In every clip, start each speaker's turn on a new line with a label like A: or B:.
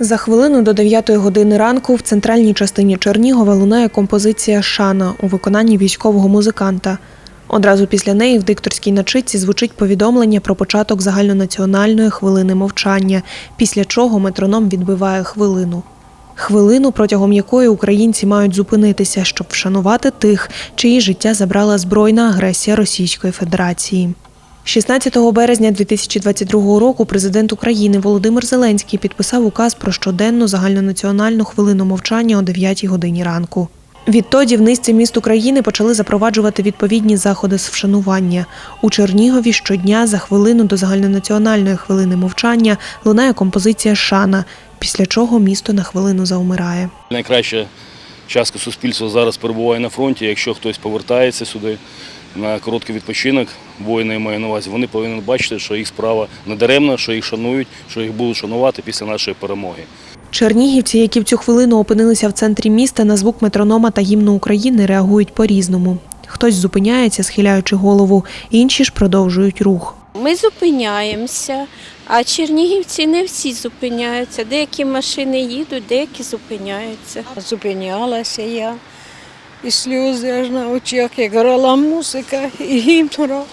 A: За хвилину до 9 години ранку в центральній частині Чернігова лунає композиція Шана у виконанні військового музиканта. Одразу після неї в дикторській начитці звучить повідомлення про початок загальнонаціональної хвилини мовчання, після чого метроном відбиває хвилину. Хвилину, протягом якої українці мають зупинитися, щоб вшанувати тих, чиї життя забрала збройна агресія Російської Федерації. 16 березня 2022 року президент України Володимир Зеленський підписав указ про щоденну загальнонаціональну хвилину мовчання о 9 годині ранку. Відтоді в низці міст України почали запроваджувати відповідні заходи з вшанування. У Чернігові щодня за хвилину до загальнонаціональної хвилини мовчання лунає композиція Шана, після чого місто на хвилину заумирає.
B: Найкраща частка суспільства зараз перебуває на фронті. Якщо хтось повертається сюди на короткий відпочинок, воїни я маю на увазі, вони повинні бачити, що їх справа не даремна, що їх шанують, що їх будуть шанувати після нашої перемоги.
A: Чернігівці, які в цю хвилину опинилися в центрі міста, на звук метронома та гімну України реагують по-різному. Хтось зупиняється, схиляючи голову, інші ж продовжують рух.
C: Ми зупиняємося, а чернігівці не всі зупиняються. Деякі машини їдуть, деякі зупиняються.
D: Зупинялася я, і сльози аж на очах, як грала музика і гімн грав.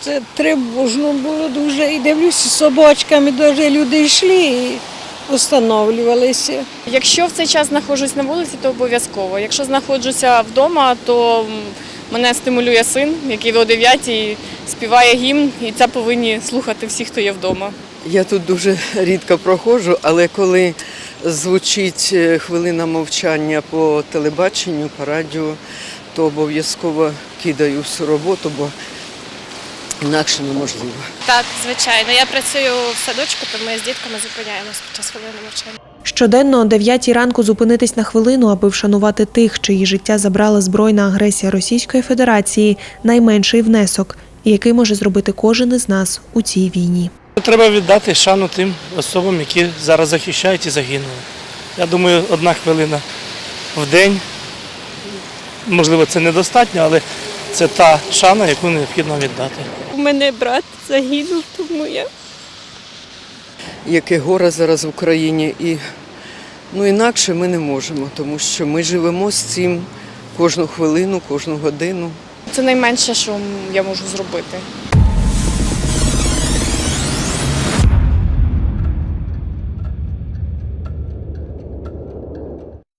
D: Це тривожно було дуже. І дивлюся, з собачками дуже люди йшли і останавливалися.
E: Якщо в цей час знаходжусь на вулиці, то обов'язково. Якщо знаходжуся вдома, то мене стимулює син, який о 9 співає гімн, і це повинні слухати всі, хто є вдома.
F: Я тут дуже рідко проходжу, але коли звучить е, хвилина мовчання по телебаченню, по радіо, то обов'язково кидаю всю роботу, бо інакше неможливо.
G: Так, звичайно. Я працюю в садочку, то ми з дітками зупиняємось під час хвилини мовчання.
A: Щоденно о 9 ранку зупинитись на хвилину, аби вшанувати тих, чиї життя забрала збройна агресія Російської Федерації, найменший внесок, який може зробити кожен із нас у цій війні.
H: Треба віддати шану тим особам, які зараз захищають і загинули. Я думаю, одна хвилина в день, можливо, це недостатньо, але це та шана, яку необхідно віддати.
C: У мене брат загинув, тому я
F: Яке горе зараз в Україні, і ну, інакше ми не можемо, тому що ми живемо з цим кожну хвилину, кожну годину.
E: Це найменше, що я можу зробити.